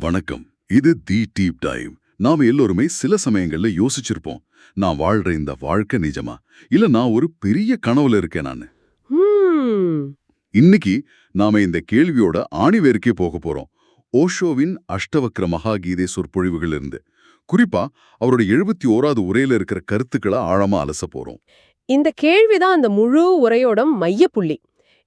வணக்கம். இது தி deep time நாம எல்லோருமே சில சமயங்கள்ல யோசிச்சிருப்போம். நான் வாழ்ற இந்த வாழ்க்கை நிஜமா? இல்ல நான் ஒரு பெரிய கனவுல இருக்கேன் நான்? இன்னைக்கு நாம இந்த கேள்வியோட ஆணிவேருக்கே போக போறோம். ஓஷோவின் அஷ்டவக்ர மகாகீதை சொற்பொழிவுகள் இருந்து. குறிப்பா அவரோட எழுபத்தி ஓராவது உரையில இருக்கிற கருத்துக்களை ஆழமா அலச போறோம். இந்த கேள்விதான் அந்த முழு உரையோட மையப்புள்ளி.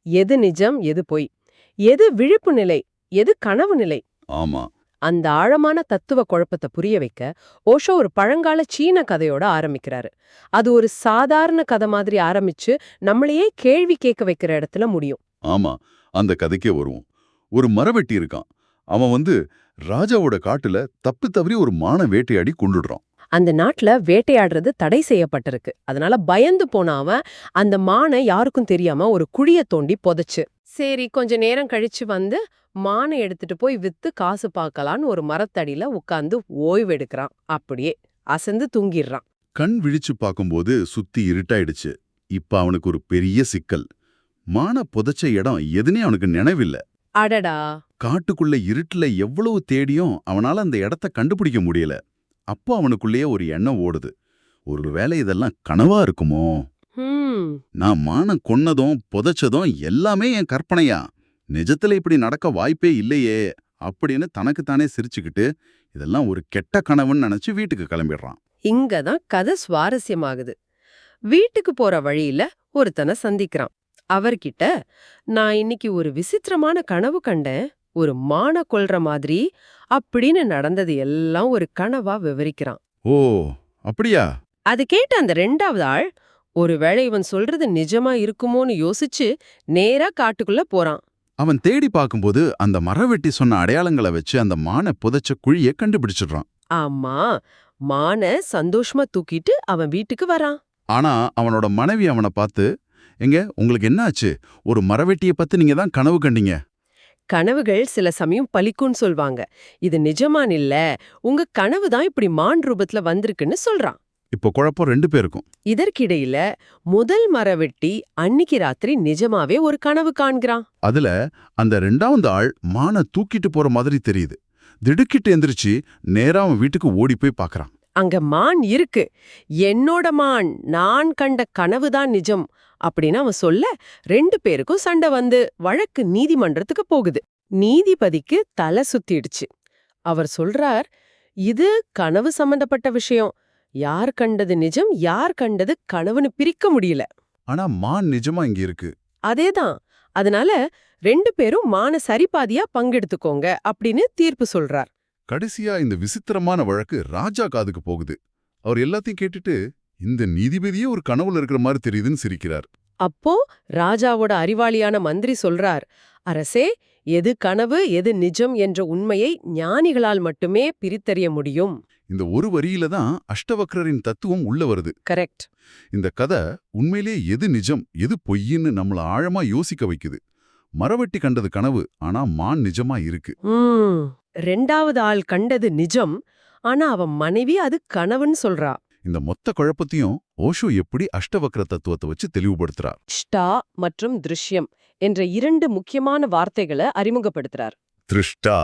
எது நிஜம் எது பொய்? எது விழிப்பு நிலை? எது கனவு நிலை? ஆமா. அந்த ஆழமான தத்துவ குழப்பத்தை புரிய வைக்க ஓஷோ ஒரு பழங்கால சீன கதையோட ஆரம்பிக்கிறாரு. அது ஒரு சாதாரண கதை மாதிரி ஆரம்பிச்சு நம்மளையே கேள்வி கேட்க வைக்கிற இடத்துல முடியும். ஆமா அந்த கதைக்கே வருவோம். ஒரு மரவெட்டி இருக்கான். அவன் வந்து ராஜாவோட காட்டுல தப்பு தவறி ஒரு மான வேட்டையாடி கொண்டுடுறான். அந்த நாட்டுல வேட்டையாடுறது தடை செய்யப்பட்டிருக்கு. அதனால பயந்து போன அவன் அந்த மானை யாருக்கும் தெரியாம ஒரு குழிய தோண்டி புதைச்சு சரி கொஞ்ச நேரம் கழிச்சு வந்து மானை எடுத்துட்டு போய் வித்து காசு பார்க்கலான்னு ஒரு மரத்தடியில உட்கார்ந்து ஓய்வு எடுக்கிறான் அப்படியே அசந்து தூங்கிடுறான். கண் விழிச்சு பார்க்கும்போது சுத்தி இருட்டாயிடுச்சு. இப்ப அவனுக்கு ஒரு பெரிய சிக்கல். மான புதைச்ச இடம் எதுனே அவனுக்கு நினைவில்ல. அடடா. காட்டுக்குள்ள இருட்டுல எவ்வளவு தேடியும் அவனால அந்த இடத்த கண்டுபிடிக்க முடியல. அப்போ அவனுக்குள்ளேயே ஒரு எண்ணம் ஓடுது. ஒருவேளை இதெல்லாம் கனவா இருக்குமோ? நான் மானம் கொன்னதும் புதைச்சதும் எல்லாமே என் கற்பனையா? நிஜத்துல இப்படி நடக்க வாய்ப்பே இல்லையே அப்படின்னு தனக்குத்தானே சிரிச்சுக்கிட்டு இதெல்லாம் ஒரு கெட்ட கனவுன்னு நினைச்சு வீட்டுக்கு கிளம்பிடுறான். இங்கதான் கதை சுவாரஸ்யமாகுது. வீட்டுக்கு போற வழியில ஒருத்தனை சந்திக்கிறான். அவர்கிட்ட நான் இன்னைக்கு ஒரு விசித்திரமான கனவு கண்டேன். ஒரு மான கொல்ற மாதிரி அப்படின்னு நடந்தது எல்லாம் ஒரு கனவா விவரிக்கிறான். ஓ அப்படியா? அது கேட்ட அந்த ரெண்டாவது ஆள் ஒருவேளை இவன் சொல்றது நிஜமா இருக்குமோன்னு யோசிச்சு நேரா காட்டுக்குள்ள போறான். அவன் தேடி பார்க்கும்போது அந்த மரவெட்டி சொன்ன அடையாளங்களை வச்சு அந்த மானை புதைச்ச குழியை கண்டுபிடிச்சிடுறான். ஆமா மான சந்தோஷமா தூக்கிட்டு அவன் வீட்டுக்கு வரான். ஆனா அவனோட மனைவி அவனை பார்த்து எங்க உங்களுக்கு என்ன ஆச்சு ஒரு மரவெட்டியை பத்தி நீங்க தான் கனவு கண்டீங்க. கனவுகள் சில சமயம் பலிக்கும்னு சொல்வாங்க. இது நிஜமான் இல்ல உங்க கனவு தான் இப்படி மான் ரூபத்துல வந்திருக்குன்னு சொல்றான். இப்போ குழப்பம் ரெண்டு பேருக்கும். இதற்கிடையில முதல் மரவெட்டி அன்னிக்கு ராத்திரி நிஜமாவே ஒரு கனவு காண்கிறான். அதுல அந்த ரெண்டாவது ஆள் மானை தூக்கிட்டு போற மாதிரி தெரியுது. திடுக்கிட்டு எந்திரிச்சு நேரா அவன் வீட்டுக்கு ஓடி போய் பார்க்கறான் அங்க மான் இருக்கு. என்னோட மான் நான் கண்ட கனவுதான் நிஜம் அப்படின்னு அவன் சொல்ல ரெண்டு பேருக்கும் சண்டை வந்து வழக்கு நீதிமன்றத்துக்கு போகுது. நீதிபதிக்கு தலை சுத்திடுச்சு. அவர் சொல்றார் இது கனவு சம்பந்தப்பட்ட விஷயம். யார் கண்டது நிஜம் யார் கண்டது கனவுன்னு பிரிக்க முடியல. ஆனா மான் நிஜமா இங்க இருக்கு. அதேதான். அதனால ரெண்டு பேரும் மான சரிபாதியா பங்கெடுத்துக்கோங்க அப்படின்னு தீர்ப்பு சொல்றார். கடைசியா இந்த விசித்திரமான வழக்கு ராஜா காதுக்கு போகுது. அவர் எல்லாத்தையும் கேட்டுட்டு இந்த நீதிபதியே ஒரு கனவுல இருக்கிற மாதிரி தெரியுதுன்னு சிரிக்கிறார். அப்போ ராஜாவோட அறிவாளியான மந்திரி சொல்றார் அரசே எது கனவு எது நிஜம் என்ற உண்மையை ஞானிகளால் மட்டுமே பிரித்தறிய முடியும். இந்த ஒரு வரியில தான் அஷ்டவக்ரரின் தத்துவம் உள்ள வருது. கரெக்ட். இந்த கதை உண்மையிலே எது நிஜம் எது பொய்ன்னு நம்மள ஆழமா யோசிக்க வைக்குது. மரவெட்டி கண்டது கனவு ஆனா மான் நிஜமா இருக்கு. ரெண்டாவது ஆள் கண்டது நிஜம் ஆனா அவன் மனைவி அது கனவுன்னு சொல்றா. இந்த மொத்த குழப்பத்தையும் ஓஷோ எப்படி அஷ்டவக்ர தத்துவத்தை வச்சு தெளிவுபடுத்துறார் ஷ்டா மற்றும் திருஷ்யம் என்ற இரண்டு முக்கியமான வார்த்தைகளை அறிமுகப்படுத்துறார். திருஷ்டா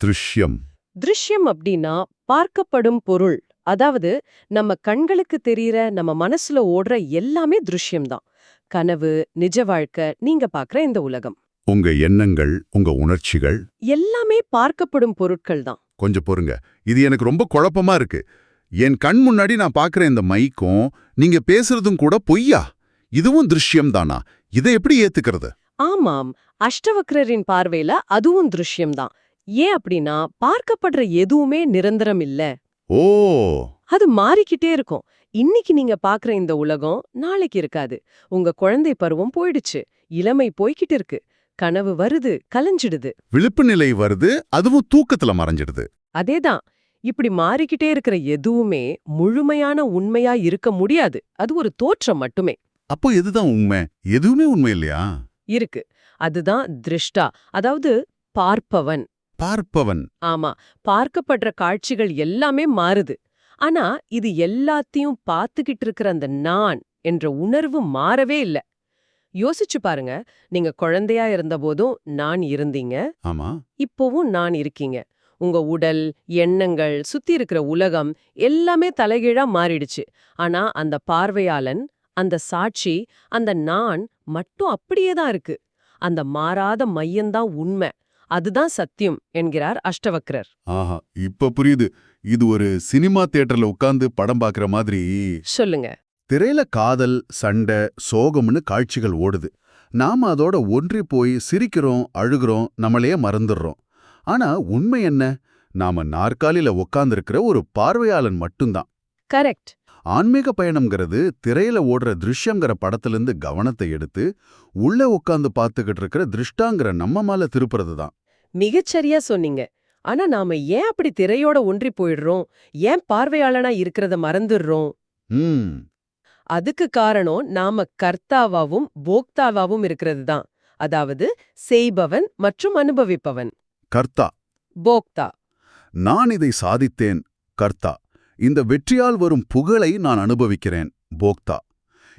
திருஷ்யம். திருஷ்யம் அப்படின்னா பார்க்கப்படும் பொருள். அதாவது நம்ம கண்களுக்கு தெரியற நம்ம மனசுல ஓடுற எல்லாமே திருஷ்யம்தான். கனவு நிஜ வாழ்க்கை நீங்க பாக்குற இந்த உலகம். உங்க எண்ணங்கள் உங்க உணர்ச்சிகள்? எல்லாமே பார்க்கப்படும் பொருட்கள் தான் கொஞ்சம் பொறுங்க. இது எனக்கு ரொம்ப குழப்பமா இருக்கு. என் கண் முன்னாடி நான் பார்க்கற இந்த மைக்கும் நீங்க பேசுறதும் கூட பொய்யா? இதுவும் திருஷ்யம் தானா இதை எப்படி ஏத்துக்கிறது? ஆமாம். அஷ்டவக்ரரின் பார்வையில அதுவும் திருஷ்யம்தான். ஏன் அப்படின்னா பார்க்கப்படுற எதுவுமே நிரந்தரம் இல்ல. ஓ! அது மாறிக்கிட்டே இருக்கும். இன்னைக்கு நீங்க பாக்குற இந்த உலகம் நாளைக்கு இருக்காது. உங்க குழந்தை பருவம் போயிடுச்சு. இளமை போய்கிட்டு இருக்கு. கனவு வருது கலைஞ்சிடுது. விழிப்பு நிலை வருது அதுவும் தூக்கத்துல மறைஞ்சிடுது. அதேதான். இப்படி மாறிக்கிட்டே இருக்கிற எதுவுமே முழுமையான உண்மையா இருக்க முடியாது. அது ஒரு தோற்றம் மட்டுமே. அப்போ எதுதான் உண்மை? எதுவுமே உண்மை இல்லையா? இருக்கு. அதுதான் திருஷ்டா. அதாவது பார்ப்பவன். பார்ப்பவன். ஆமா பார்க்கப்படுற காட்சிகள் எல்லாமே மாறுது. ஆனா இது எல்லாத்தையும் பார்த்துக்கிட்டு இருக்கிற அந்த நான் என்ற உணர்வு மாறவே இல்ல. யோசிச்சு பாருங்க நீங்க குழந்தையா இருந்தபோதும் நான் இருந்தீங்க. ஆமா. இப்போவும் நான் இருக்கீங்க. உங்க உடல் எண்ணங்கள் சுத்தி இருக்கிற உலகம் எல்லாமே தலைகீழா மாறிடுச்சு. ஆனா அந்த பார்வையாளன் அந்த சாட்சி அந்த நான் மட்டும் அப்படியே தான் இருக்கு. அந்த மாறாத மையம்தான் உண்மை. அதுதான் சத்தியம் என்கிறார் அஷ்டவக்ரர். ஆஹா இப்ப புரியுது. இது ஒரு சினிமா தியேட்டர்ல உட்கார்ந்து படம் பார்க்குற மாதிரி. சொல்லுங்க. திரையில காதல் சண்டை சோகம்னு காட்சிகள் ஓடுது. நாம அதோட ஒன்றி போய் சிரிக்கிறோம் அழுகிறோம் நம்மளையே மறந்துடுறோம். ஆனா உண்மை என்ன? நாம நாற்காலியில உட்கார்ந்திருக்கிற ஒரு பார்வையாளன் மட்டும்தான். கரெக்ட். ஆன்மீக பயணம்ங்கிறது திரையில ஓடுற திருஷ்யங்கிற படத்திலிருந்து கவனத்தை எடுத்து உள்ள உட்கார்ந்து பார்த்துக்கிட்டு இருக்கிற திருஷ்டாங்கிற நம்ம மேல திருப்புறது தான் மிகச்சரியா சொன்னீங்க. ஆனா நாம ஏன் அப்படி திரையோட ஒன்றி போயிடுறோம்? ஏன் பார்வையாளனா இருக்கிறத மறந்துடுறோம்? அதுக்கு காரணம் நாம கர்த்தாவாவும் போக்தாவாவும் இருக்கிறது தான் அதாவது செய்பவன் மற்றும் அனுபவிப்பவன். கர்த்தா. போக்தா. நான் இதை சாதித்தேன் கர்த்தா. இந்த வெற்றியால் வரும் புகழை நான் அனுபவிக்கிறேன் போக்தா.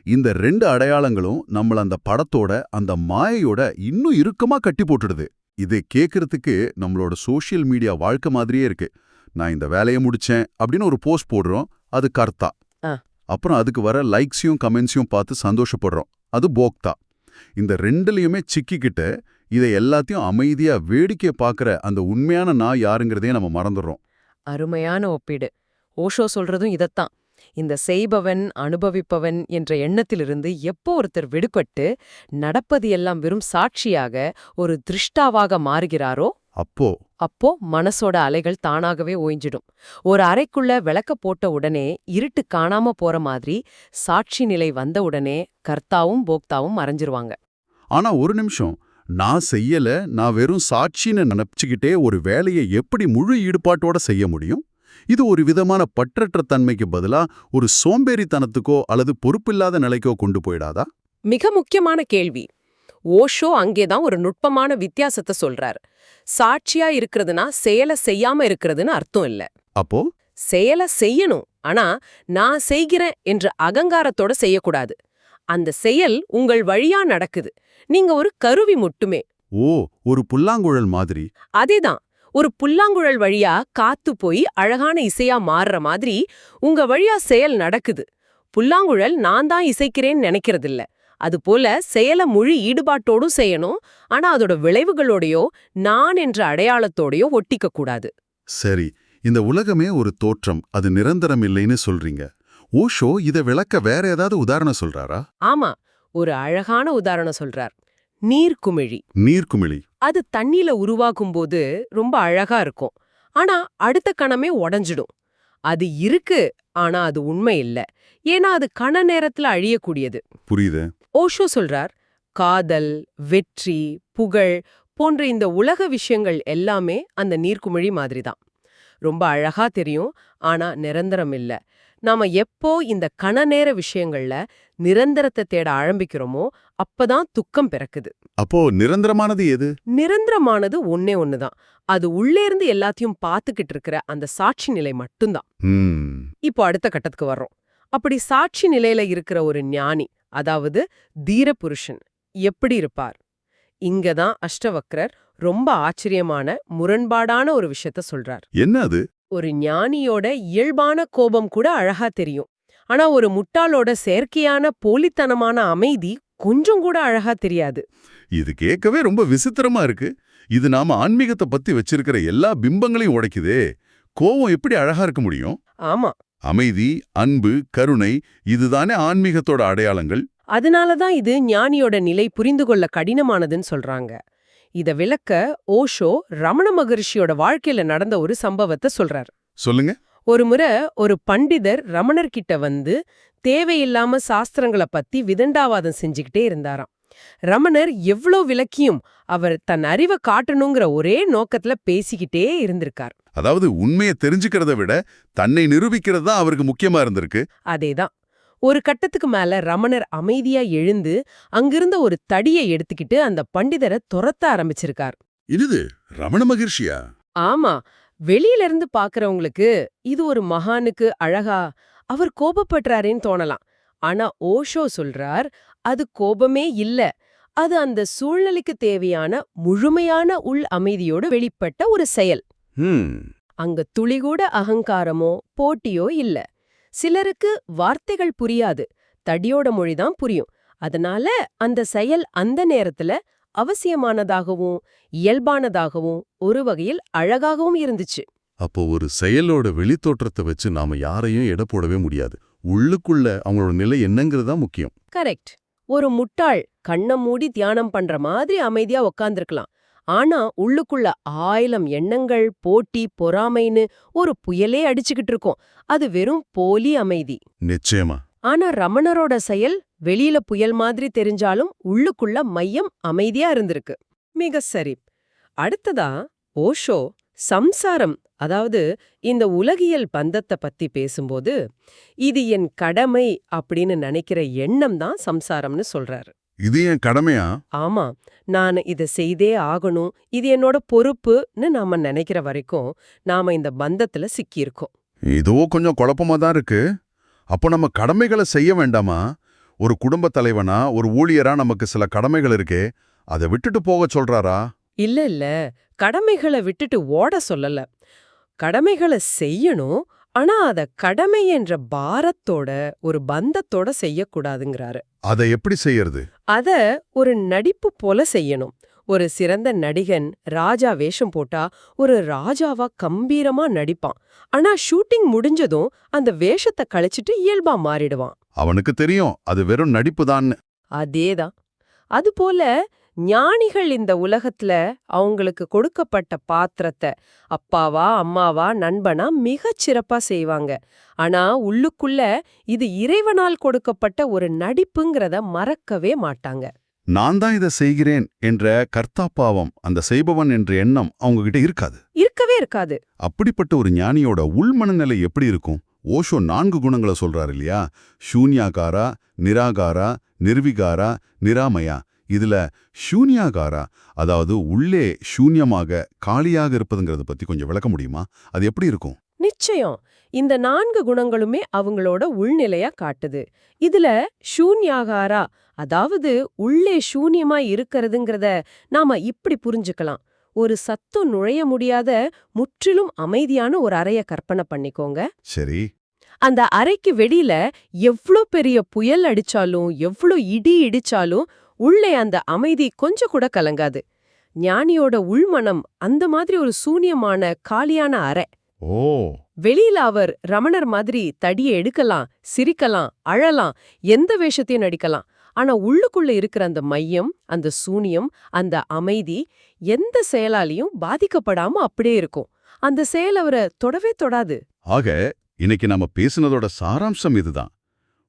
இந்த ரெண்டு அடையாளங்களும் நம்மள அந்த படத்தோட அந்த மாயையோட இன்னும் இறுக்கமா கட்டி போட்டுடுது. இதை கேட்கறதுக்கு நம்மளோட சோஷியல் மீடியா வாழ்க்கை மாதிரியே இருக்கு. நான் இந்த வேலையை முடிச்சேன் அப்படின்னு ஒரு போஸ்ட் போடுறோம் அது கர்த்தா. அப்புறம் அதுக்கு வர லைக்ஸையும் கமெண்ட்ஸையும் பார்த்து சந்தோஷப்படுறோம் அது போக்தா. இந்த ரெண்டுலயுமே சிக்கிக்கிட்டு இதை எல்லாத்தையும் அமைதியா வேடிக்கை பார்க்குற அந்த உண்மையான நான் யாருங்கிறதே நம்ம மறந்துடுறோம். அருமையான ஒப்பீடு. ஓஷோ சொல்றதும் இதத்தான். இந்த செய்பவன் அனுபவிப்பவன் என்ற எண்ணத்திலிருந்து எப்போ ஒருத்தர் விடுபட்டு நடப்பது எல்லாம் வெறும் சாட்சியாக ஒரு திருஷ்டாவாக மாறுகிறாரோ அப்போ அப்போ மனசோட அலைகள் தானாகவே ஓய்ஞ்சிடும். ஒரு அறைக்குள்ள விளக்க போட்ட உடனே இருட்டு காணாம போற மாதிரி சாட்சி நிலை வந்த உடனே கர்த்தாவும் போக்தாவும் மறைஞ்சிருவாங்க. ஆனா ஒரு நிமிஷம் நான் செய்யல நான் வெறும் சாட்சின்னு நினைச்சுக்கிட்டே ஒரு வேலையை எப்படி முழு ஈடுபாட்டோட செய்ய முடியும்? இது ஒரு விதமான பற்றற்ற தன்மைக்கு பதிலா ஒரு சோம்பேறித்தனத்துக்கோ அல்லது பொறுப்பில்லாத நிலைக்கோ கொண்டு போயிடாதா? மிக முக்கியமான கேள்வி. ஓஷோ அங்கேதான் ஒரு நுட்பமான வித்தியாசத்தை சொல்றார். சாட்சியா இருக்கிறதுனா செயலை செய்யாம இருக்கிறதுன்னு அர்த்தம் இல்ல. அப்போ? செயலை செய்யணும். ஆனா நான் செய்கிறேன் என்ற அகங்காரத்தோட செய்யக்கூடாது. அந்த செயல் உங்கள் வழியா நடக்குது. நீங்க ஒரு கருவி மட்டுமே. ஓ ஒரு புல்லாங்குழல் மாதிரி. அதேதான். ஒரு புல்லாங்குழல் வழியா காத்து போய் அழகான இசையா மாறுற மாதிரி உங்க வழியா செயல் நடக்குது. புல்லாங்குழல் நான் தான் இசைக்கிறேன்னு நினைக்கிறதில்ல. அதுபோல செயலை முழு ஈடுபாட்டோடும் செய்யணும். ஆனா அதோட விளைவுகளோடையோ நான் என்ற அடையாளத்தோடையோ ஒட்டிக்க கூடாது. சரி. இந்த உலகமே ஒரு தோற்றம். அது நிரந்தரம் இல்லைன்னு சொல்றீங்க. ஓஷோ இதை விளக்க வேற ஏதாவது உதாரணம் சொல்றாரா? ஆமா. ஒரு அழகான உதாரணம் சொல்றார். நீர்க்குமிழி. நீர்க்குமிழி. அது தண்ணியில உருவாகும்போது ரொம்ப அழகா இருக்கும். ஆனா அடுத்த கணமே உடைஞ்சிடும். அது இருக்கு ஆனா அது உண்மை இல்ல. ஏன்னா அது கண நேரத்துல அழியக்கூடியது. புரியுது. ஓஷோ சொல்றார் காதல் வெற்றி புகழ் போன்ற இந்த உலக விஷயங்கள் எல்லாமே அந்த நீர்க்குமிழி மாதிரிதான். ரொம்ப அழகா தெரியும் ஆனா நிரந்தரம் இல்ல. நாம எப்போ இந்த கண நேர விஷயங்கள்ல நிரந்தரத்தை தேட ஆரம்பிக்கிறோமோ அப்பதான் துக்கம் பிறக்குது. அப்போ நிரந்தரமானது எது? நிரந்தரமானது ஒன்னே ஒண்ணுதான் அது உள்ளேர்ந்து எல்லாத்தையும் பார்த்துக்கிட்டு இருக்கிற அந்த சாட்சி நிலை மட்டும்தான். இப்போ அடுத்த கட்டத்துக்கு வர்றோம். அப்படி சாட்சி நிலையில இருக்கிற ஒரு ஞானி அதாவது தீர புருஷன் எப்படி இருப்பார்? இங்கதான் அஷ்டவக்ரர் ரொம்ப ஆச்சரியமான முரண்பாடான ஒரு விஷயத்த சொல்றார். என்ன அது? ஒரு ஞானியோட இயல்பான கோபம் கூட அழகா தெரியும். ஆனா ஒரு முட்டாளோட செயற்கையான போலித்தனமான அமைதி கொஞ்சம் கூட அழகா தெரியாது. இது கேட்கவே ரொம்ப விசித்திரமா இருக்கு. இது நாம ஆன்மீகத்தை பத்தி வச்சிருக்கிற எல்லா பிம்பங்களையும் உடைக்குதே. கோவம் எப்படி அழகா இருக்க முடியும்? ஆமா. அமைதி அன்பு கருணை இதுதானே ஆன்மீகத்தோட அடையாளங்கள்? அதனாலதான் இது ஞானியோட நிலை புரிந்து கொள்ள கடினமானதுன்னு சொல்றாங்க. இத விளக்க ஓஷோ ரமண மகரிஷியோட வாழ்க்கையில நடந்த ஒரு சம்பவத்தை சொல்றார். சொல்லுங்க. ஒரு முறை ஒரு பண்டிதர் ரமணர்கிட்ட வந்து தேவையில்லாம சாஸ்திரங்களை பத்தி விதண்டாவாதம் செஞ்சுக்கிட்டே இருந்தாராம். ரமணர் எவ்ளோ விளக்கியும் அவர் தன் அறிவை காட்டணுங்கிற ஒரே நோக்கத்துல பேசிக்கிட்டே இருந்திருக்கார். அதாவது உண்மையை தெரிஞ்சுக்கிறத விட தன்னை நிரூபிக்கிறது தான் அவருக்கு முக்கியமா இருந்திருக்கு. அதேதான். ஒரு கட்டத்துக்கு மேல ரமணர் அமைதியா எழுந்து அங்கிருந்த ஒரு தடியை எடுத்துக்கிட்டு அந்த பண்டிதரை துரத்த ஆரம்பிச்சிருக்கார். இது ரமண மகிழ்ச்சியா? ஆமா. வெளியில இருந்து பாக்குறவங்களுக்கு இது ஒரு மகானுக்கு அழகா அவர் கோபப்படுறாரேன்னு தோணலாம். ஆனா ஓஷோ சொல்றார் அது கோபமே இல்ல. அது அந்த சூழ்நிலைக்கு தேவையான முழுமையான உள் அமைதியோடு வெளிப்பட்ட ஒரு செயல். அங்க துளிகூட அகங்காரமோ போட்டியோ இல்ல. சிலருக்கு வார்த்தைகள் புரியாது தடியோட மொழிதான் புரியும். அதனால அந்த செயல் அந்த நேரத்துல அவசியமானதாகவும் இயல்பானதாகவும் ஒரு வகையில் அழகாகவும் இருந்துச்சு. அப்போ ஒரு செயலோட வெளித்தோற்றத்தை வச்சு நாம யாரையும் எடை போடவே முடியாது. உள்ளுக்குள்ள அவங்களோட நிலை என்னங்கிறது முக்கியம். கரெக்ட். ஒரு முட்டாள் கண்ணை மூடி தியானம் பண்ற மாதிரி அமைதியா உக்காந்துருக்கலாம். ஆனா உள்ளுக்குள்ள ஆயிரம் எண்ணங்கள் போட்டி பொறாமைன்னு ஒரு புயலே அடிச்சுக்கிட்டு இருக்கும். அது வெறும் போலி அமைதி. நிச்சயமா. ஆனா ரமணரோட செயல் வெளியில புயல் மாதிரி தெரிஞ்சாலும் உள்ளுக்குள்ள மையம் அமைதியா இருந்திருக்கு. மிக சரி. அடுத்ததா ஓஷோ சம்சாரம் அதாவது இந்த உலகியல் பந்தத்தை பத்தி பேசும்போது இது என் கடமை அப்படின்னு நினைக்கிற எண்ணம் தான் சம்சாரம்னு சொல்றாரு. இது என் கடமையா? ஆமா. நான் இதை செய்தே ஆகணும். இது என்னோட பொறுப்புன்னு நாம நினைக்கிற வரைக்கும் நாம இந்த பந்தத்துல சிக்கியிருக்கோம். இதோ கொஞ்சம் குழப்பமா தான் இருக்கு. அப்போ நம்ம கடமைகளை செய்ய வேண்டாமா? ஒரு குடும்ப தலைவனா ஒரு ஊழியரா நமக்கு சில கடமைகள் இருக்கே அதை விட்டுட்டு போக சொல்றாரா? இல்ல இல்ல. கடமைகளை விட்டுட்டு ஓட சொல்லல. கடமைகளை செய்யணும் ஆனா அத கடமை என்ற பாரத்தோட ஒரு பந்தத்தோட செய்யக்கூடாதுங்கிறாரு. அதை எப்படி செய்யறது? அத ஒரு நடிப்பு போல செய்யணும். ஒரு சிறந்த நடிகன் ராஜா வேஷம் போட்டா ஒரு ராஜாவா கம்பீரமா நடிப்பான். ஆனா ஷூட்டிங் முடிஞ்சதும் அந்த வேஷத்தை கழிச்சிட்டு இயல்பா மாறிடுவான். அவனுக்கு தெரியும் அது வெறும் நடிப்புதான்னு. அதேதான். அதுபோல ஞானிகள் இந்த உலகத்துல அவங்களுக்கு கொடுக்கப்பட்ட பாத்திரத்தை அப்பாவா அம்மாவா நண்பனா மிகச் சிறப்பா செய்வாங்க. ஆனா உள்ளுக்குள்ள இது இறைவனால் கொடுக்கப்பட்ட ஒரு நடிப்புங்கிறத மறக்கவே மாட்டாங்க. நான் தான் இதை செய்கிறேன் என்ற கர்த்தாப்பாவம் அந்த செய்பவன் என்ற எண்ணம் அவங்க கிட்ட இருக்காது. இருக்கவே இருக்காது. அப்படிப்பட்ட ஒரு ஞானியோட உள் மனநிலை எப்படி இருக்கும்? ஓஷோ நான்கு குணங்களை சொல்றாரு இல்லையா? ஷூன்யாகாரா நிராகாரா நிர்விகாரா நிராமயா. இதுல ஷூன்யாகாரா அதாவது உள்ளே ஷூன்யமாக காலியாக இருப்பதுங்கிறத பத்தி கொஞ்சம் விளக்க முடியுமா? அது எப்படி இருக்கும்? நிச்சயம். இந்த நான்கு குணங்களுமே அவங்களோட உள்நிலையா காட்டுது. இதுல ஷூன்யாகாரா அதாவது உள்ளே சூன்யமா இருக்கிறதுங்கிறத நாம இப்படி புரிஞ்சுக்கலாம். ஒரு சத்தம் நுழைய முடியாத முற்றிலும் அமைதியான ஒரு அறைய கற்பனை பண்ணிக்கோங்க. சரி. அந்த அறைக்கு வெளியில எவ்ளோ பெரிய புயல் அடிச்சாலும் எவ்ளோ இடி இடிச்சாலும் உள்ளே அந்த அமைதி கொஞ்சம் கூட கலங்காது. ஞானியோட உள்மனம் அந்த மாதிரி ஒரு சூன்யமான காலியான அறை. ஓ. வெளியில அவர் ரமணர் மாதிரி தடியை எடுக்கலாம் சிரிக்கலாம் அழலாம் எந்த வேஷத்தையும் நடிக்கலாம். ஆனா உள்ளுக்குள்ள இருக்கிற அந்த மையம் அந்த சூனியம் அந்த அமைதி எந்த செயலாலையும் பாதிக்கப்படாம அப்படியே இருக்கும். அந்த செயல் அவரை தொடவே தொடாது. ஆக இன்னைக்கு நம்ம பேசினதோட சாராம்சம் இதுதான்.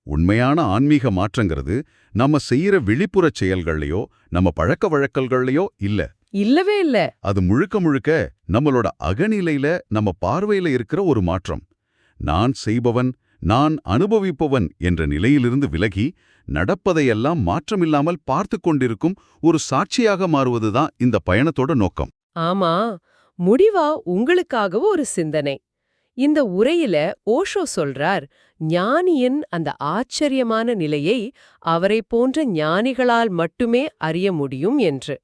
உண்மையான ஆன்மீக மாற்றங்கிறது நம்ம செய்யற வெளிப்புறச் செயல்கள்லயோ நம்ம பழக்க வழக்கல்கள்லயோ இல்ல. இல்லவே இல்ல. அது முழுக்க முழுக்க நம்மளோட அகநிலையில நம்ம பார்வையில இருக்கிற ஒரு மாற்றம். நான் செய்பவன் நான் அனுபவிப்பவன் என்ற நிலையிலிருந்து விலகி நடப்பதையெல்லாம் மாற்றமில்லாமல் பார்த்து கொண்டிருக்கும் ஒரு சாட்சியாக மாறுவதுதான் இந்த பயணத்தோட நோக்கம். ஆமா முடிவா உங்களுக்காகவும் ஒரு சிந்தனை. இந்த உரையில ஓஷோ சொல்றார் ஞானியின் அந்த ஆச்சரியமான நிலையை அவரை போன்ற ஞானிகளால் மட்டுமே அறிய முடியும் என்று.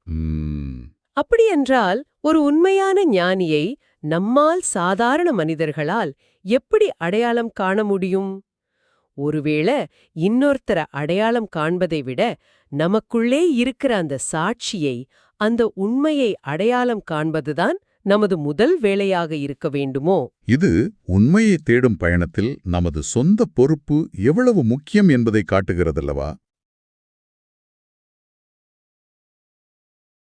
அப்படியென்றால் ஒரு உண்மையான ஞானியை நம்மால் சாதாரண மனிதர்களால் எப்படி அடையாளம் காண முடியும்? ஒருவேளை இன்னொருத்தர அடையாளம் காண்பதை விட நமக்குள்ளே இருக்கிற அந்த சாட்சியை அந்த உண்மையை அடையாளம் காண்பதுதான் நமது முதல் வேலையாக இருக்க வேண்டுமோ? இது உண்மையை தேடும் பயணத்தில் நமது சொந்த பொறுப்பு எவ்வளவு முக்கியம் என்பதை காட்டுகிறதல்லவா?